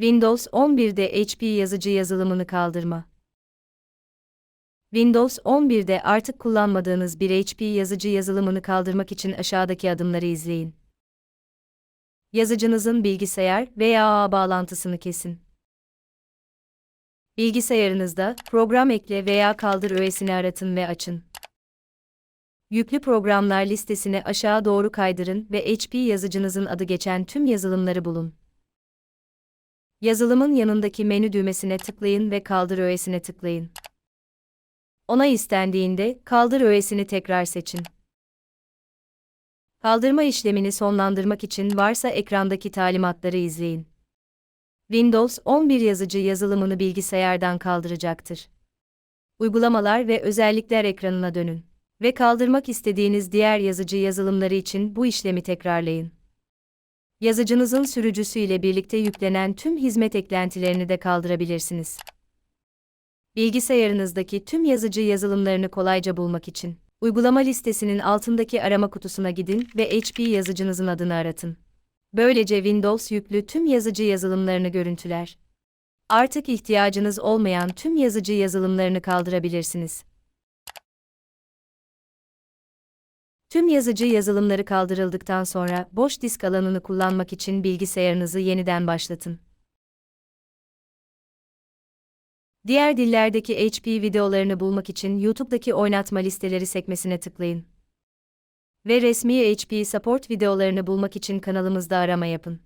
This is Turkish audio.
Windows 11'de HP yazıcı yazılımını kaldırma. Windows 11'de artık kullanmadığınız bir HP yazıcı yazılımını kaldırmak için aşağıdaki adımları izleyin. Yazıcınızın bilgisayar veya ağ bağlantısını kesin. Bilgisayarınızda program ekle veya kaldır öğesini aratın ve açın. Yüklü programlar listesine aşağı doğru kaydırın ve HP yazıcınızın adı geçen tüm yazılımları bulun. Yazılımın yanındaki menü düğmesine tıklayın ve kaldır öğesine tıklayın. Ona istendiğinde kaldır öğesini tekrar seçin. Kaldırma işlemini sonlandırmak için varsa ekrandaki talimatları izleyin. Windows 11 yazıcı yazılımını bilgisayardan kaldıracaktır. Uygulamalar ve özellikler ekranına dönün ve kaldırmak istediğiniz diğer yazıcı yazılımları için bu işlemi tekrarlayın. Yazıcınızın sürücüsü ile birlikte yüklenen tüm hizmet eklentilerini de kaldırabilirsiniz. Bilgisayarınızdaki tüm yazıcı yazılımlarını kolayca bulmak için uygulama listesinin altındaki arama kutusuna gidin ve HP yazıcınızın adını aratın. Böylece Windows yüklü tüm yazıcı yazılımlarını görüntüler. Artık ihtiyacınız olmayan tüm yazıcı yazılımlarını kaldırabilirsiniz. Tüm yazıcı yazılımları kaldırıldıktan sonra boş disk alanını kullanmak için bilgisayarınızı yeniden başlatın. Diğer dillerdeki HP videolarını bulmak için YouTube'daki oynatma listeleri sekmesine tıklayın. Ve resmi HP support videolarını bulmak için kanalımızda arama yapın.